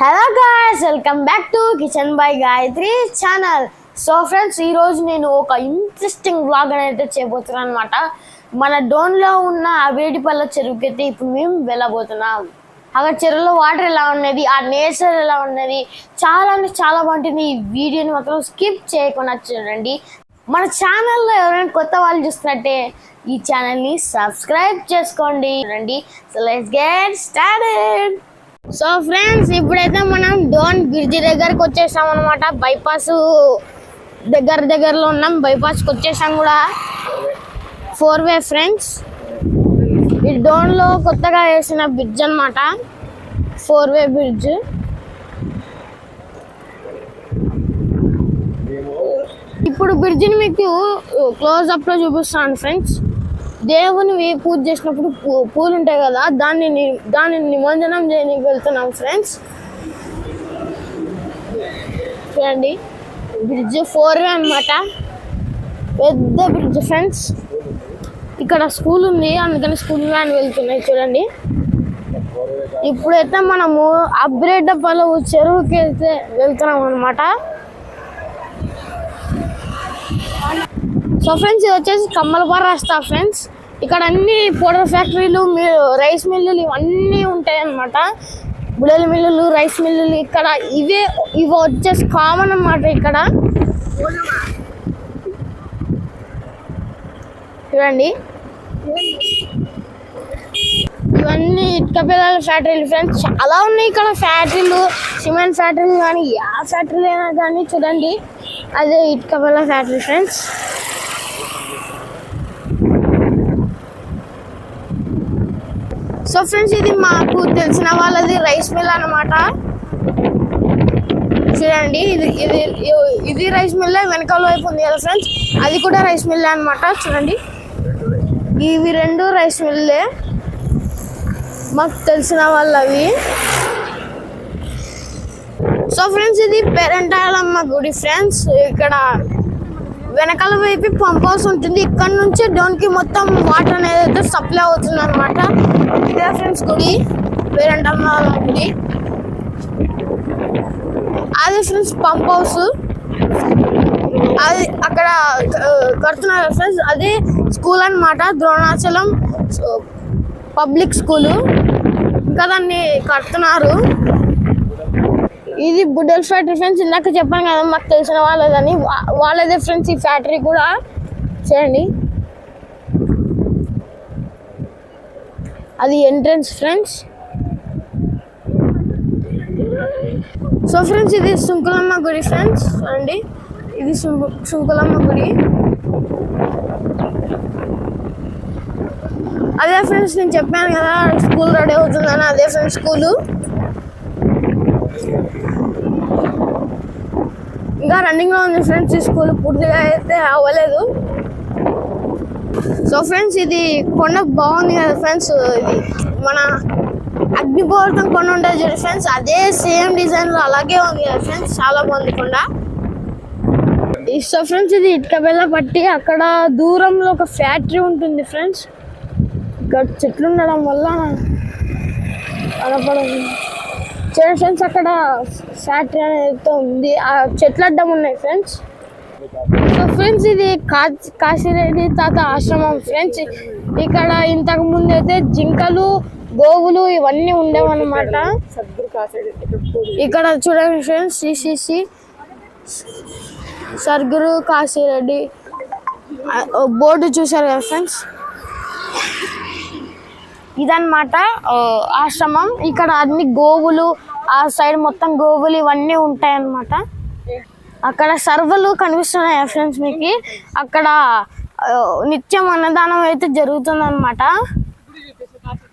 Hello guys welcome back to kitchen by Gayatri channel so friends ఈరోజు నేను ఒక interesting vlog అనేది చేయబోతున్నాను అనమాట మన డోన్లో ఉన్న అవేటిపల్ల చెరువుకి అయితే ఇప్పుడు మేము వెళ్ళబోతున్నాం. అక్కడ చెరువులో వాటర్ ఎలా ఉన్నది ఆ నేచర్ ఎలా ఉన్నది చాలా అంటే చాలా బాగుంటుంది. ఈ వీడియోని మాత్రం స్కిప్ చేయకుండా చూడండి. మన ఛానల్లో ఎవరైనా కొత్త వాళ్ళు చూస్తున్నట్టే ఈ ఛానల్ని సబ్స్క్రైబ్ చేసుకోండి. రండి so let's get started so friends ఇప్పుడైతే మనం డోన్ బ్రిడ్జ్ దగ్గరకు వచ్చేసాం అనమాట బైపాస్ దగ్గర దగ్గరలో ఉన్నాం. బైపాస్కి వచ్చేసాం కూడా. ఫోర్ వే ఫ్రెండ్స్ ఈ డోన్లో కొత్తగా వేసిన బ్రిడ్జ్ అన్నమాట. ఫోర్ వే బ్రిడ్జ్ ఇప్పుడు బ్రిడ్జ్ని మీకు క్లోజ్ అప్లో చూపిస్తాను ఫ్రెండ్స్ దేవుని పూజ చేసినప్పుడు పూ- పూలు ఉంటాయి కదా దాన్ని దానిని దాన్ని నిమజ్జనం చేయడానికి వెళ్తున్నాం ఫ్రెండ్స్. చూడండి బ్రిడ్జ్ ఫోర్ వే అనమాట పెద్ద బ్రిడ్జ్ ఫ్రెండ్స్. ఇక్కడ స్కూల్ ఉంది అందుకని స్కూల్ వ్యాన్ వెళ్తున్నాయి చూడండి. ఇప్పుడైతే మనము అప్గ్రేడ్ పలు చెరువుకి వెళ్తే వెళ్తున్నాం అనమాట సో ఫ్రెండ్స్ ఇది వచ్చేసి కమ్మలపార రాస్తా ఫ్రెండ్స్ ఇక్కడ అన్ని పౌడర్ ఫ్యాక్టరీలు మీ- రైస్ మిల్లులు ఇవన్నీ ఉంటాయి అన్నమాట బుడల మిల్లులు రైస్ మిల్లులు ఇక్కడ ఇవే ఇవి వచ్చేసి కామన్ అన్నమాట ఇక్కడ. చూడండి. ఇవన్నీ ఇటుక పిల్లల ఫ్యాక్టరీలు ఫ్రెండ్స్ చాలా ఉన్నాయి ఇక్కడ ఫ్యాక్టరీలు సిమెంట్ ఫ్యాక్టరీలు కానీ ఆ ఫ్యాక్టరీలు అయినా కానీ చూడండి. అదే ఇటుక పిల్లల ఫ్యాక్టరీ ఫ్రెండ్స్ సో ఫ్రెండ్స్ ఇది మాకు తెలిసిన వాళ్ళది రైస్ మిల్ అన్నమాట. చూడండి ఇది ఇది ఇది రైస్ మిల్ వెనకాల వైపు ఉంది కదా ఫ్రెండ్స్ అది కూడా రైస్ మిల్ అన్నమాట. చూడండి ఇవి రెండు రైస్ మిల్లే మాకు తెలిసిన వాళ్ళవి. సో ఫ్రెండ్స్ ఇది పెరంటాలమ్మ గుడి ఫ్రెండ్స్. ఇక్కడ వెనకాల వైపు పంప్ హౌస్ ఉంటుంది. ఇక్కడ నుంచి డోన్కి మొత్తం వాటర్ అనేది అయితే సప్లై అవుతుంది అనమాట ఇదే ఫ్రెండ్స్ గుడి? పేరెంటమ్మ గుడి. అదే ఫ్రెండ్స్ పంప్ హౌస్ అది అక్కడ కడుతున్నారు ఫ్రెండ్స్ అదే స్కూల్ అన్నమాట. ద్రోణాచలం పబ్లిక్ స్కూలు ఇంకా దాన్ని కడుతున్నారు. ఇది బుడ్డల్ ఫ్యాక్టరీ ఫ్రెండ్స్ ఇందాక చెప్పాను కదా మాకు తెలిసిన వాళ్ళదని. వాళ్ళదే ఫ్రెండ్స్ ఈ ఫ్యాక్టరీ కూడా. చేయండి. అది ఎంట్రన్స్ ఫ్రెండ్స్ సో ఫ్రెండ్స్ ఇది సుంకులమ్మ గుడి ఫ్రెండ్స్ అండి ఇది సుంకు- సుంకులమ్మ గుడి. అదే ఫ్రెండ్స్ నేను చెప్పాను కదా స్కూల్ రెడీ అవుతుందని. అదే ఫ్రెండ్స్ స్కూలు ఇంకా రన్నింగ్లో ఉంది ఫ్రెండ్స్ ఈ స్కూల్ పూర్తిగా అయితే అవ్వలేదు. సో ఫ్రెండ్స్ ఇది కొండ బాగుంది కదా ఫ్రెండ్స్ ఇది మన అగ్నిపర్వతం కొండ ఉంటుంది చూడండి ఫ్రెండ్స్ అదే సేమ్ డిజైన్లో అలాగే ఉంది కదా ఫ్రెండ్స్ చాలా బాగుంది కొండ. ఈ సో ఫ్రెండ్స్ ఇది ఇటుకబెల్ల పట్టి అక్కడ దూరంలో ఒక ఫ్యాక్టరీ ఉంటుంది ఫ్రెండ్స్ ఇక్కడ చెట్లు ఉండడం వల్ల కనపడదు. చూడండి ఫ్రెండ్స్ అక్కడ ఫ్యాక్టరీ అనేది ఉంది. ఆ చెట్లు అడ్డం ఉన్నాయి ఫ్రెండ్స్ ఫ్రెండ్స్ ఇది కాశీరెడ్డి తాత ఆశ్రమం. ఫ్రెండ్స్ ఇక్కడ ఇంతకు ముందు అయితే జింకలు గోవులు ఇవన్నీ ఉండేవన్నమాట. ఇక్కడ చూడండి friends CCC Sarguru Kasireddy. Board చూసారు కదా ఫ్రెండ్స్? ఇదన్నమాట ఆశ్రమం. ఇక్కడ అన్ని గోవులు ఆ సైడ్ మొత్తం గోవులు ఇవన్నీ ఉంటాయన్నమాట. అక్కడ సర్వలు కనిపిస్తున్నాయి ఫ్రెండ్స్ మీకు? అక్కడ నిత్యం అన్నదానం అయితే జరుగుతుంది అనమాట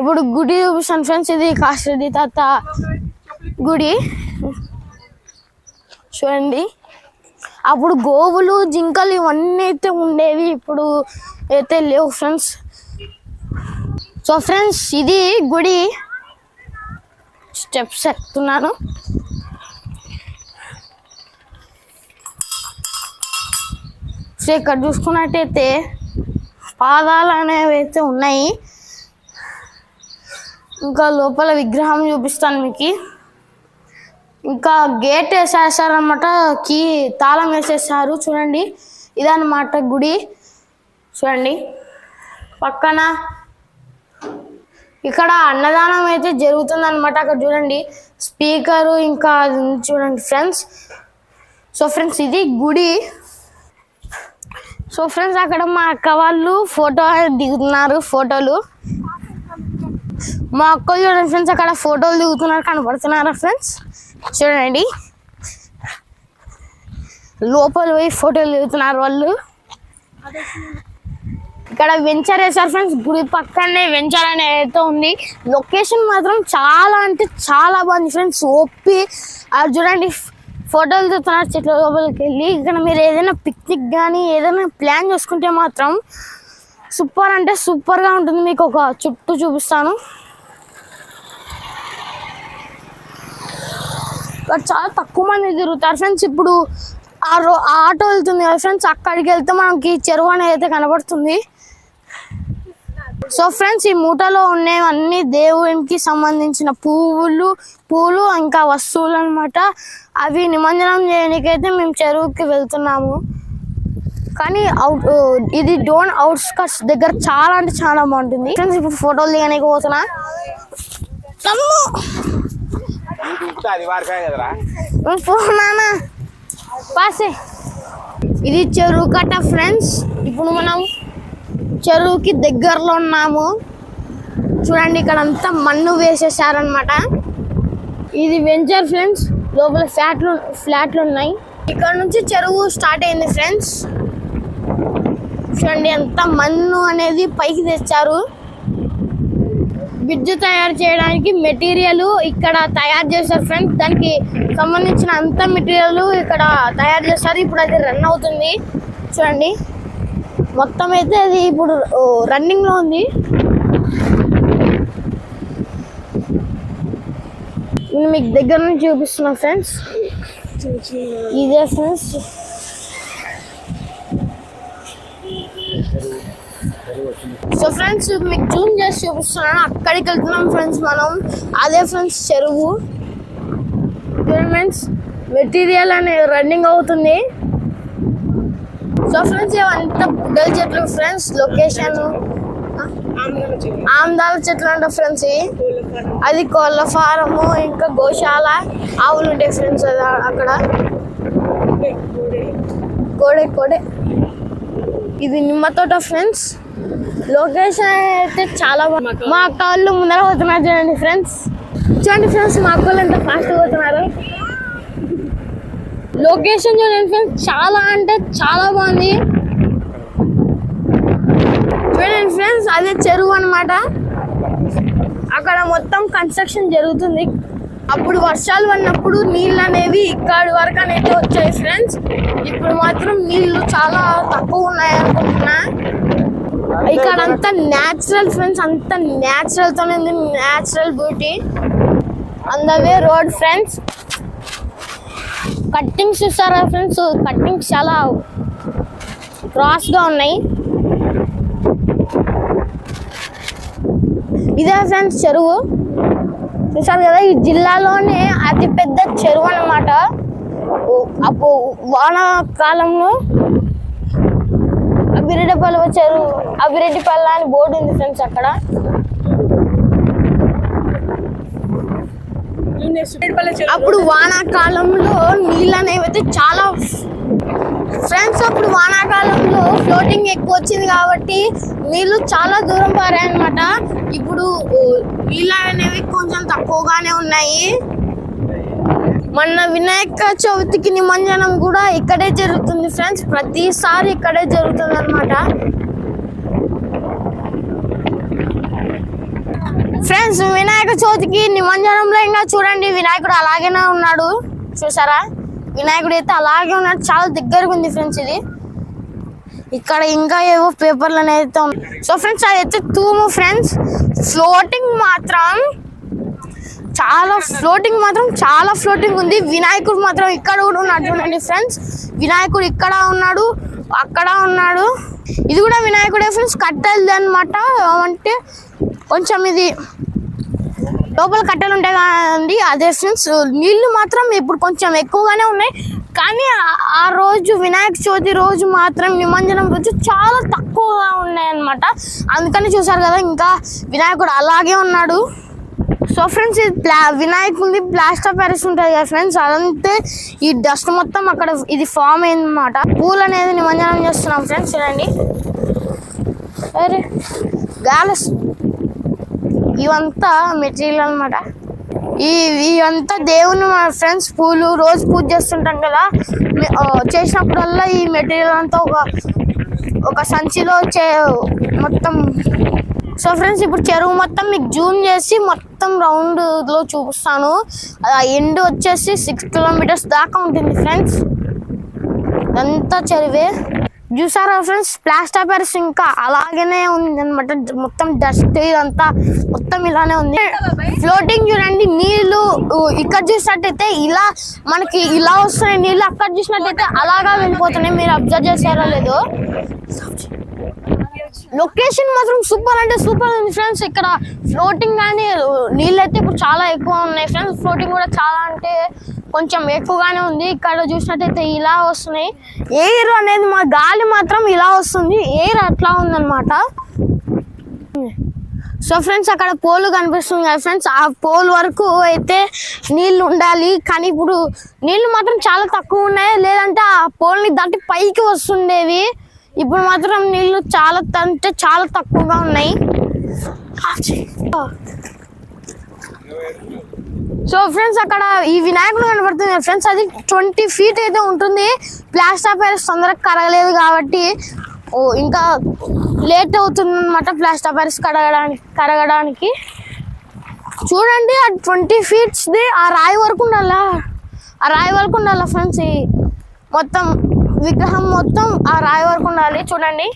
ఇప్పుడు గుడి చూపిస్తాను ఫ్రెండ్స్ ఇది కాశీరెడ్డి తాత గుడి. చూడండి. అప్పుడు గోవులు జింకలు ఇవన్నీ అయితే ఉండేవి ఇప్పుడు అయితే లేవు ఫ్రెండ్స్. సో ఫ్రెండ్స్ ఇది గుడి. స్టెప్స్ ఎక్కుతున్నాను సో ఇక్కడ చూసుకున్నట్టయితే పాదాలు అనేవి అయితే ఉన్నాయి. ఇంకా లోపల విగ్రహం చూపిస్తాను మీకు. ఇంకా గేట్ వేసేసారనమాట కీ తాళం వేసేసారు చూడండి. ఇదన్నమాట గుడి. చూడండి. పక్కన ఇక్కడ అన్నదానం అయితే జరుగుతుంది అనమాట అక్కడ చూడండి. స్పీకరు ఇంకా అది చూడండి ఫ్రెండ్స్. సో ఫ్రెండ్స్ ఇది గుడి. సో ఫ్రెండ్స్ అక్కడ మా అక్క వాళ్ళు ఫోటో దిగుతున్నారు ఫోటోలు. మా అక్కలు చూడండి ఫ్రెండ్స్ అక్కడ ఫోటోలు దిగుతున్నారు కనపడుతున్నారా ఫ్రెండ్స్. చూడండి. లోపల పోయి ఫోటోలు దిగుతున్నారు వాళ్ళు. ఇక్కడ వెంచర్ వేసారు ఫ్రెండ్స్ గుడి పక్కనే వెంచర్ అనే అయితే ఉంది. లొకేషన్ మాత్రం చాలా అంటే చాలా బాగుంది ఫ్రెండ్స్ ఒప్పి అది చూడండి ఫోటోలు చూస్తున్నారు చెట్ల లోపలికి వెళ్ళి ఇక్కడ మీరు ఏదైనా పిక్నిక్ కానీ ఏదైనా ప్లాన్ చేసుకుంటే మాత్రం సూపర్ అంటే సూపర్గా ఉంటుంది మీకు ఒక చుట్టూ చూపిస్తాను. ఇక్కడ చాలా తక్కువ మంది తిరుగుతారు. ఫ్రెండ్స్ ఇప్పుడు ఆ రో ఆ ఆటో వెళ్తుంది కదా ఫ్రెండ్స్ అక్కడికి వెళ్తే మనకి చెరువు అనేది అయితే కనబడుతుంది. సో ఫ్రెండ్స్ ఈ మూటలో ఉన్నవన్నీ దేవునికి సంబంధించిన పువ్వులు పూలు ఇంకా వస్తువులు అనమాట అవి నిమజ్జనం చేయడానికైతే మేము చెరువుకి వెళ్తున్నాము. కానీ అవుట్ ఇది డోన్ అవుట్స్కట్స్ దగ్గర చాలా అంటే చాలా బాగుంటుంది. ఫ్రెండ్స్ ఇప్పుడు ఫోటోలు దిగడానికి పోతున్నా. పాసే. ఇది చెరువు కట్ట ఫ్రెండ్స్ ఇప్పుడు మనం చెరువుకి దగ్గరలో ఉన్నాము. చూడండి ఇక్కడ అంతా మన్ను వేసేసారనమాట ఇది వెంచర్ ఫ్రెండ్స్ లోపల ఫ్లాట్లు ఫ్లాట్లు ఉన్నాయి. ఇక్కడ నుంచి చెరువు స్టార్ట్ అయింది ఫ్రెండ్స్ చూడండి అంత మన్ను అనేది పైకి తెచ్చారు. బ్రిడ్జ్ తయారు చేయడానికి మెటీరియల్ ఇక్కడ తయారు చేశారు ఫ్రెండ్స్ దానికి సంబంధించిన అంత మెటీరియల్ ఇక్కడ తయారు చేస్తారు ఇప్పుడు అది రన్ అవుతుంది. చూడండి. మొత్తం అయితే అది ఇప్పుడు రన్నింగ్లో ఉంది. నేను మీకు దగ్గర నుంచి చూపిస్తున్నా ఫ్రెండ్స్ ఇదే ఫ్రెండ్స్ సో ఫ్రెండ్స్ మీకు జూమ్ చేసి చూపిస్తున్నాను అక్కడికి వెళ్తున్నాం ఫ్రెండ్స్ మనం. అదే ఫ్రెండ్స్ చెరువు. ఫ్రెండ్స్ మెటీరియల్ అనేది రన్నింగ్ అవుతుంది. సో ఫ్రెండ్స్ ఏమంతా బుడ్డల చెట్లు ఫ్రెండ్స్ లొకేషన్ ఆమ్దాల చెట్లు అంట ఫ్రెండ్స్ అది కోళ్ళ ఫారము ఇంకా గోశాల. ఆవులు ఉంటాయి ఫ్రెండ్స్ అది అక్కడ. కోడే కోడే. ఇది నిమ్మ తోట ఫ్రెండ్స్ లొకేషన్ అయితే చాలా బాగుంది మా అక్క వాళ్ళు ముందర పోతున్నారు చూడండి ఫ్రెండ్స్ చూడండి ఫ్రెండ్స్ మా అక్క వాళ్ళు ఎంత ఫాస్ట్గా పోతున్నారు. లొకేషన్ చూడండి ఫ్రెండ్స్ చాలా అంటే చాలా బాగుంది. చూడండి ఫ్రెండ్స్ అదే చెరువు అన్నమాట. అక్కడ మొత్తం కన్స్ట్రక్షన్ జరుగుతుంది. అప్పుడు వర్షాలు పడినప్పుడు నీళ్ళు అనేవి ఇక్కడి వరకు అనేది వచ్చాయి ఫ్రెండ్స్ ఇప్పుడు మాత్రం నీళ్ళు చాలా తక్కువ ఉన్నాయి అనుకుంటున్నా. ఇక్కడ అంతా న్యాచురల్ ఫ్రెండ్స్ అంతా న్యాచురల్తోనే ఉంది natural beauty and road friends cuttings చూస్తారా ఫ్రెండ్స్? కట్టింగ్స్ చాలా క్రాస్గా ఉన్నాయి. ఇదే ఫ్రెండ్స్ చెరువు. చూసారు కదా ఈ జిల్లాలోనే అతి పెద్ద చెరువు అన్నమాట. అప్పుడు వానాకాలంలో అభిరెడ్డిపల్లి చెరువు అభిరెడ్డిపల్ల అని బోర్డు ఉంది ఫ్రెండ్స్ అక్కడ. అప్పుడు వానాకాలంలో నీళ్ళు అనేవి అయితే చాలా ఫ్రెండ్స్ అప్పుడు వానాకాలంలో ఫ్లోటింగ్ ఎక్కువ వచ్చింది కాబట్టి నీళ్ళు చాలా దూరం పారాయన్నమాట. ఇప్పుడు నీళ్ళు అనేవి కొంచెం తక్కువగానే ఉన్నాయి. మొన్న వినాయక చవితికి నిమజ్జనం కూడా ఇక్కడే జరుగుతుంది ఫ్రెండ్స్. ప్రతిసారి ఇక్కడే జరుగుతుంది అనమాట ఫ్రెండ్స్ వినాయక చవితికి నిమజ్జనంలో ఇంకా చూడండి వినాయకుడు అలాగేనే ఉన్నాడు. చూసారా? వినాయకుడు అయితే అలాగే ఉన్నాడు. చాలా దగ్గరగా ఉంది ఫ్రెండ్స్ ఇది. ఇక్కడ ఇంకా ఏవో పేపర్లు అనేది సో ఫ్రెండ్స్ అదైతే తూము ఫ్రెండ్స్ ఫ్లోటింగ్ మాత్రం చాలా ఫ్లోటింగ్ మాత్రం చాలా ఫ్లోటింగ్ ఉంది. వినాయకుడు మాత్రం ఇక్కడ కూడా ఉన్నాడు. చూడండి ఫ్రెండ్స్ వినాయకుడు ఇక్కడ ఉన్నాడు అక్కడ ఉన్నాడు. ఇది కూడా వినాయకుడే ఫ్రెండ్స్ కట్టెలది అనమాట అంటే కొంచెం ఇది లోపల కట్టెలు ఉంటాయి కదండి అదే ఫ్రెండ్స్ నీళ్ళు మాత్రం ఇప్పుడు కొంచెం ఎక్కువగానే ఉన్నాయి. కానీ ఆ- రోజు వినాయక చవితి రోజు మాత్రం నిమజ్జనం రోజు చాలా తక్కువగా ఉన్నాయి అన్నమాట. అందుకని చూసారు కదా ఇంకా వినాయకుడు అలాగే ఉన్నాడు. సో ఫ్రెండ్స్ ఇది ప్లా వినాయకుంది ప్లాస్టర్ ప్యారిస్ ఉంటుంది కదా ఫ్రెండ్స్ అదంతే ఈ డస్ట్ మొత్తం అక్కడ ఇది ఫామ్ అయిందన్నమాట. పూలు అనేది నిమజ్జనం చేస్తున్నాం ఫ్రెండ్స్ చూడండి. అరే గాలస్. ఇవంతా మెటీరియల్ అన్నమాట. ఈ ఇవంతా దేవుని మా ఫ్రెండ్స్ పూలు రోజు పూజ చేస్తుంటాం కదా. చేసినప్పుడల్లా ఈ మెటీరియల్ అంతా ఒక ఒక సంచిలో చే మొత్తం సో ఫ్రెండ్స్ ఇప్పుడు చెరువు మొత్తం మీకు జూమ్ చేసి మొత్తం రౌండ్లో చూపిస్తాను. ఆ ఎండ్ వచ్చేసి సిక్స్ కిలోమీటర్స్ దాకా ఉంటుంది ఫ్రెండ్స్. అంతా చెరువే. చూసారా ఫ్రెండ్స్ ప్లాస్టర్ పెర్స్ ఇంకా అలాగనే ఉంది అనమాట మొత్తం డస్ట్ ఇదంతా మొత్తం ఇలానే ఉంది. ఫ్లోటింగ్ చూడండి నీళ్ళు ఇక్కడ చూసినట్టయితే ఇలా మనకి ఇలా వస్తున్నాయి నీళ్ళు. అక్కడ చూసినట్టయితే అలాగా వెళ్ళిపోతున్నాయి. మీరు అబ్జర్వ్ చేశారో లేదో. లొకేషన్ మాత్రం సూపర్ అంటే సూపర్ ఉంది ఫ్రెండ్స్. ఇక్కడ ఫ్లోటింగ్ కానీ నీళ్ళు అయితే ఇప్పుడు చాలా ఎక్కువ ఉన్నాయి ఫ్రెండ్స్. ఫ్లోటింగ్ కూడా చాలా అంటే కొంచెం ఎక్కువగానే ఉంది. ఇక్కడ చూసినట్టయితే ఇలా వస్తున్నాయి. ఎయిర్ అనేది మా గాలి మాత్రం ఇలా వస్తుంది. ఎయిర్ అట్లా ఉందన్నమాట. సో ఫ్రెండ్స్ అక్కడ పోలు కనిపిస్తుంది కదా ఫ్రెండ్స్. ఆ పోల్ వరకు అయితే నీళ్ళు ఉండాలి. కానీ ఇప్పుడు నీళ్ళు మాత్రం చాలా తక్కువ ఉన్నాయి. లేదంటే ఆ పోల్ని దాటి పైకి వస్తుండేవి. ఇప్పుడు మాత్రం నీళ్ళు చాలా అంటే చాలా తక్కువగా ఉన్నాయి. సో ఫ్రెండ్స్ అక్కడ ఈ వినాయకుడు కనబడుతుంది ఫ్రెండ్స్ అది ట్వంటీ ఫీట్ అయితే ఉంటుంది. ప్లాస్టర్ ప్యారిస్ తొందరగా కరగలేదు కాబట్టి ఓ ఇంకా లేట్ అవుతుంది అనమాట ప్లాస్టర్ ప్యారిస్ కడగడానికి కరగడానికి చూడండి ఆ ట్వంటీ ఫీట్స్ది ఆ రాయి వరకు ఉండాలా? ఆ రాయి వరకు ఉండాలా ఫ్రెండ్స్ మొత్తం? విగ్రహం మొత్తం ఆ రాయి వరకు ఉండాలి చూడండి.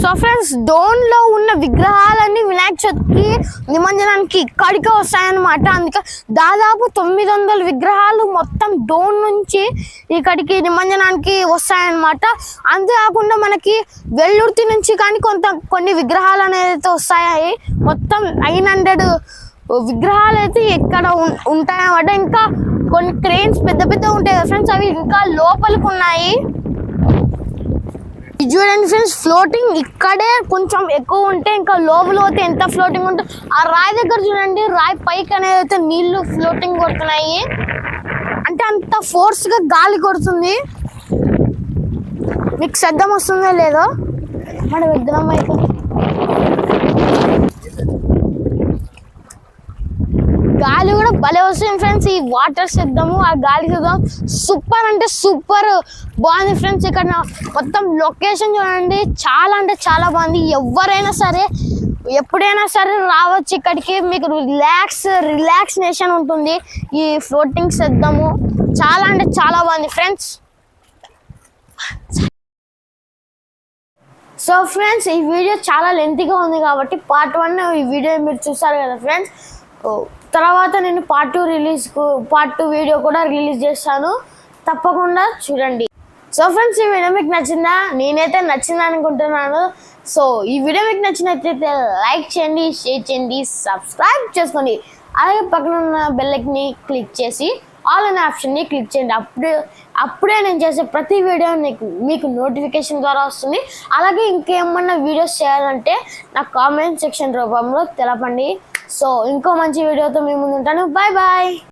సో ఫ్రెండ్స్ డోన్లో ఉన్న విగ్రహాలన్నీ వినాయక చవితికి నిమజ్జనానికి ఇక్కడికే వస్తాయన్నమాట. అందుకే దాదాపు తొమ్మిది వందల విగ్రహాలు మొత్తం డోన్ నుంచి ఇక్కడికి నిమజ్జనానికి వస్తాయన్నమాట. అంతేకాకుండా మనకి వెల్లుర్తి నుంచి కానీ కొంత కొన్ని విగ్రహాలు అనేది అయితే వస్తాయి. మొత్తం నైన్ హండ్రెడ్ విగ్రహాలు అయితే ఇక్కడ ఉంటాయన్నమాట ఇంకా కొన్ని క్రేన్స్ పెద్ద పెద్ద ఉంటాయి కదా ఫ్రెండ్స్ అవి ఇంకా లోపలికి ఉన్నాయి. చూడండి ఫ్రెండ్స్ ఫ్లోటింగ్ ఇక్కడే కొంచెం ఎక్కువ ఉంటే ఇంకా లోపల పోతే ఎంత ఫ్లోటింగ్ ఉంటే ఆ రాయి దగ్గర చూడండి రాయి పైకి అనేది అయితే నీళ్ళు ఫ్లోటింగ్ కొడుతున్నాయి. అంటే అంత ఫోర్స్గా గాలి కొడుతుంది. మీకు శబ్దం వస్తుందో లేదో? మన విగ్రహం అయితే? గాలి కూడా భలే వస్తుంది ఫ్రెండ్స్ ఈ వాటర్ శబ్దము ఆ గాలి శబ్దం సూపర్ అంటే సూపర్ బాగుంది ఫ్రెండ్స్ ఇక్కడ మొత్తం లొకేషన్ చూడండి. చాలా అంటే చాలా బాగుంది. ఎవరైనా సరే ఎప్పుడైనా సరే రావచ్చు ఇక్కడికి. మీకు రిలాక్స్ రిలాక్సినేషన్ ఉంటుంది. ఈ ఫ్లోటింగ్ శబ్దము చాలా అంటే చాలా బాగుంది ఫ్రెండ్స్ సో ఫ్రెండ్స్ ఈ వీడియో చాలా లెంతీగా ఉంది కాబట్టి పార్ట్ వన్ ఈ వీడియో మీరు చూసారు కదా ఫ్రెండ్స్ తర్వాత నేను part two release part two video కూడా రిలీజ్ చేస్తాను. తప్పకుండా చూడండి. సో ఫ్రెండ్స్ ఈ వీడియో మీకు నచ్చిందా? నేనైతే నచ్చింది అనుకుంటున్నాను. సో ఈ వీడియో మీకు నచ్చినట్లయితే లైక్ చేయండి షేర్ చేయండి సబ్స్క్రైబ్ చేసుకోండి. అలాగే పక్కన ఉన్న బెల్లైక్ని క్లిక్ చేసి ఆల్ అనే ఆప్షన్ని క్లిక్ చేయండి. అప్పుడే అప్పుడే నేను చేసే ప్రతి వీడియో మీకు మీకు నోటిఫికేషన్ ద్వారా వస్తుంది. అలాగే ఇంకేమన్నా వీడియోస్ చేయాలంటే నా కామెంట్ సెక్షన్ రూపంలో తెలపండి. సో ఇంకో మంచి వీడియోతో మీ ముందు ఉంటాను బాయ్ బాయ్!